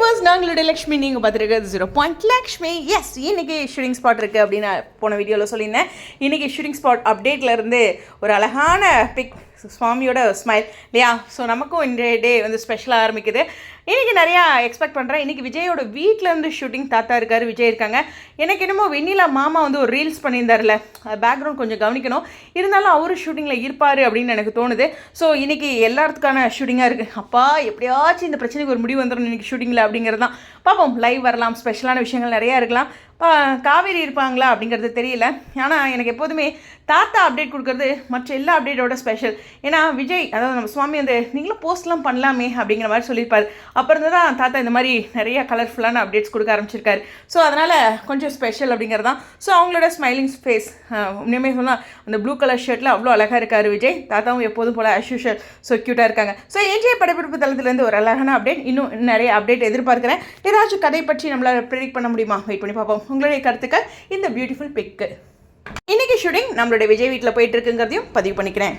Viewers நாங்களுடைய Lakshmi நீங்கள் பார்த்துருக்கிறது zero point Lakshmi S இன்னைக்கு ஷூட்டிங் ஸ்பாட் இருக்குது அப்படின்னு போன வீடியோவில் சொல்லியிருந்தேன். இன்னைக்கு ஷூட்டிங் ஸ்பாட் அப்டேட்ல இருந்து ஒரு அழகான பிக் சுவாமியோட ஸ்மைல் இல்லையா? ஸோ நமக்கும் இன்றைய டே வந்து ஸ்பெஷலாக ஆரம்பிக்குது. இன்றைக்கி நிறையா எக்ஸ்பெக்ட் பண்ணுறேன் இன்றைக்கி விஜயோட வீட்டிலேருந்து ஷூட்டிங் தாத்தா இருக்கார் விஜய் இருக்காங்க. எனக்கு என்னமோ வெண்ணிலா மாமா வந்து ஒரு ரீல்ஸ் பண்ணியிருந்தார்ல. பேக்ரவுண்ட் கொஞ்சம் கவனிக்கணும். இருந்தாலும் அவரும் ஷூட்டிங்கில் இருப்பார் அப்படின்னு எனக்கு தோணுது. ஸோ இன்றைக்கி எல்லாத்துக்கான ஷூட்டிங்காக இருக்குது அப்பா எப்படியாச்சும் இந்த பிரச்சனைக்கு ஒரு முடிவு வந்துடும் இன்றைக்கி ஷூட்டிங்கில் அப்படிங்கிறது தான் பார்ப்போம். லைவ் வரலாம். ஸ்பெஷலான விஷயங்கள் நிறையா இருக்கலாம். காவேரி இருப்பாங்களா அப்படிங்கிறது தெரியல. ஆனால் எனக்கு எப்போதுமே தாத்தா அப்டேட் கொடுக்கறது மற்ற எல்லா அப்டேட்டோட ஸ்பெஷல் ஏன்னா விஜய் அதாவது நம்ம சுவாமி வந்து நீங்களும் போஸ்ட்லாம் பண்ணலாமே அப்படிங்கிற மாதிரி சொல்லியிருப்பார். அப்புறம் தான் தாத்தா இந்த மாதிரி நிறைய கலர்ஃபுல்லான அப்டேட்ஸ் கொடுக்க ஆரம்பிச்சிருக்காரு. ஸோ அதனால் கொஞ்சம் ஸ்பெஷல் அப்படிங்கிறது தான். ஸோ அவங்களோட ஸ்மைலிங் ஃபேஸ் உண்மையுமே சொன்னால் அந்த ப்ளூ கலர் ஷர்ட்டில் அவ்வளோ அழகாக இருக்கார் விஜய். தாத்தாவும் எப்போதும் போல் அஷ்யூஷல் ஸோ க்யூட்டாக இருக்காங்க. ஸோ என்ஜே படப்பிடிப்பு தளத்துலேருந்து ஒரு அழகான அப்டேட் இன்னும் நிறைய அப்டேட் எதிர்பார்க்குறேன். ஏதாச்சும் கதை பற்றி நம்மளால் ப்ரிடிக் பண்ண முடியுமா? வெயிட் பண்ணி பார்ப்போம். உங்களுடைய கருத்துக்கள் இந்த பியூட்டிஃபுல் பிக்கு இன்னைக்கு ஷூட்டிங் நம்மளுடைய விஜய் வீட்டில் போயிட்டு இருக்குங்கிறதையும் பதிவு பண்ணிக்கிறேன்.